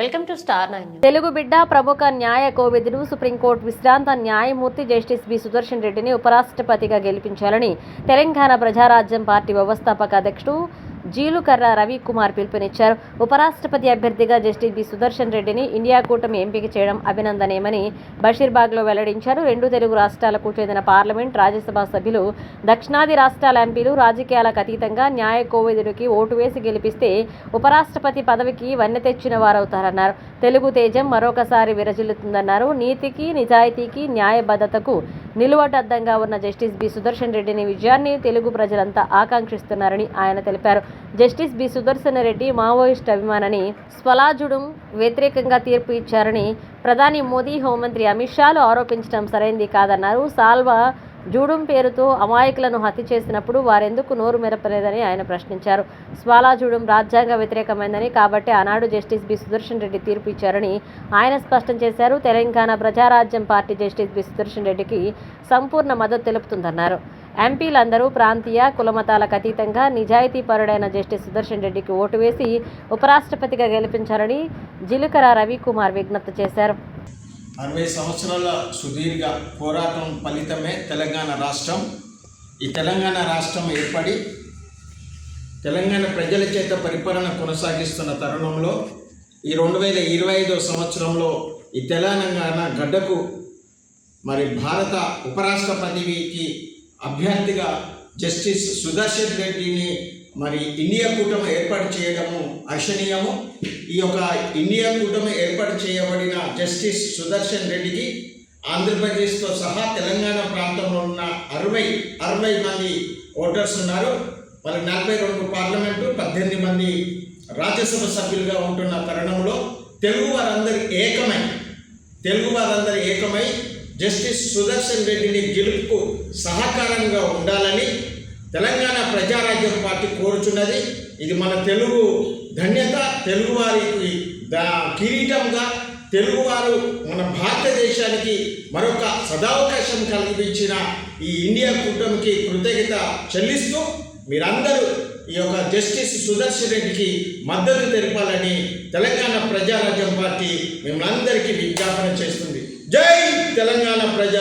Welcome to star nine Telugu బిడ్డ ప్రముఖ న్యాయ కోవిదుడు సుప్రీంకోర్టు విశ్రాంత న్యాయమూర్తి జస్టిస్ బి సుదర్శన్ రెడ్డిని ఉపరాష్ట్రపతిగా గెలిపించాలని తెలంగాణ ప్రజారాజ్యం పార్టీ వ్యవస్థాపక అధ్యక్షుడు జీలుకర్ర రవికుమార్ పిలుపునిచ్చారు. ఉపరాష్ట్రపతి అభ్యర్థిగా జస్టిస్ బి సుదర్శన్ రెడ్డిని ఇండియా కూటమి ఎంపిక చేయడం అభినందనేమని బషీర్బాగ్లో వెల్లడించారు. రెండు తెలుగు రాష్ట్రాలకు చెందిన పార్లమెంట్ రాజ్యసభ సభ్యులు దక్షిణాది రాష్ట్రాల ఎంపీలు రాజకీయాలకు అతీతంగా న్యాయ కోవిదుడికి ఓటు వేసి గెలిపిస్తే ఉపరాష్ట్రపతి పదవికి వన్నె తెచ్చిన వారవుతారన్నారు. తెలుగు తేజం మరొకసారి విరజిల్లుతుందన్నారు. నీతికి నిజాయితీకి న్యాయబద్ధతకు నిలువటద్దంగా ఉన్న జస్టిస్ బి సుదర్శన్ రెడ్డిని విజయాన్ని తెలుగు ప్రజలంతా ఆకాంక్షిస్తున్నారని ఆయన తెలిపారు. Justice B Sudarshan Reddy Maoist అభిమానని స్వలాజుడు వ్యతిరేకంగా తీర్పు ఇచ్చారని ప్రధాని మోదీ హోంమంత్రి అమిత్ షాలు ఆరోపించడం సరైంది కాదన్నారు. సాల్వా జూడుం పేరుతో అమాయకులను హత్య చేసినప్పుడు వారెందుకు నోరు మెరపలేదని ఆయన ప్రశ్నించారు. స్వాలాజూడం రాజ్యాంగ వ్యతిరేకమైందని కాబట్టి ఆనాడు జస్టిస్ బి సుదర్శన్ రెడ్డి తీర్పు ఇచ్చారని ఆయన స్పష్టం చేశారు. Telangana Prajarajyam party justice B Sudarshan రెడ్డికి సంపూర్ణ మద్దతు తెలుపుతుందన్నారు. ఎంపీలందరూ ప్రాంతీయ కులమతాలకు అతీతంగా నిజాయితీపరుడైన జస్టిస్ సుదర్శన్ రెడ్డికి ఓటు వేసి ఉపరాష్ట్రపతిగా గెలిపించారని జిలుకర రవికుమార్ విజ్ఞప్తి చేశారు. అరవై సంవత్సరాల సుదీర్ఘ పోరాటం ఫలితమే తెలంగాణ రాష్ట్రం. ఈ తెలంగాణ రాష్ట్రం ఏర్పడి తెలంగాణ ప్రజల చేత పరిపాలన కొనసాగిస్తున్న తరుణంలో ఈ రెండు వేల ఇరవై ఐదో సంవత్సరంలో ఈ తెలంగాణ గడ్డకు మరి భారత ఉపరాష్ట్రపతికి అభ్యర్థిగా జస్టిస్ సుదర్శన్ రెడ్డిని మరి ఇండియా కూటమి ఏర్పాటు చేయడము అర్షణీయము ఈ యొక్క ఇండియా కూటమి ఏర్పాటు చేయబడిన జస్టిస్ సుదర్శన్ రెడ్డికి ఆంధ్రప్రదేశ్తో సహా తెలంగాణ ప్రాంతంలో ఉన్న అరవై అరవై మంది ఓటర్స్ ఉన్నారు. మరి నలభై రెండు పార్లమెంటు పద్దెనిమిది మంది రాజ్యసభ సభ్యులుగా ఉంటున్న తరుణంలో తెలుగు వారందరి ఏకమై తెలుగు వారందరూ ఏకమై జస్టిస్ సుదర్శన్ రెడ్డిని గెలుపుకు సహకారంగా ఉండాలని తెలంగాణ ప్రజారాజ్యం పార్టీ కోరుచున్నది. ఇది మన తెలుగు ధన్యత తెలుగువారికి దా కిరీటంగా తెలుగువారు మన భారతదేశానికి మరొక సదావకాశం కల్పించిన ఈ ఇండియా కూటమికి కృతజ్ఞత చెల్లిస్తూ మీరందరూ ఈ యొక్క జస్టిస్ సుదర్శన్ రెడ్డికి మద్దతు తెలపాలని తెలంగాణ ప్రజారాజ్యం పార్టీ మిమ్మల్ని అందరికీ విజ్ఞాపన చేస్తుంది. జై తెలంగాణ ప్రజా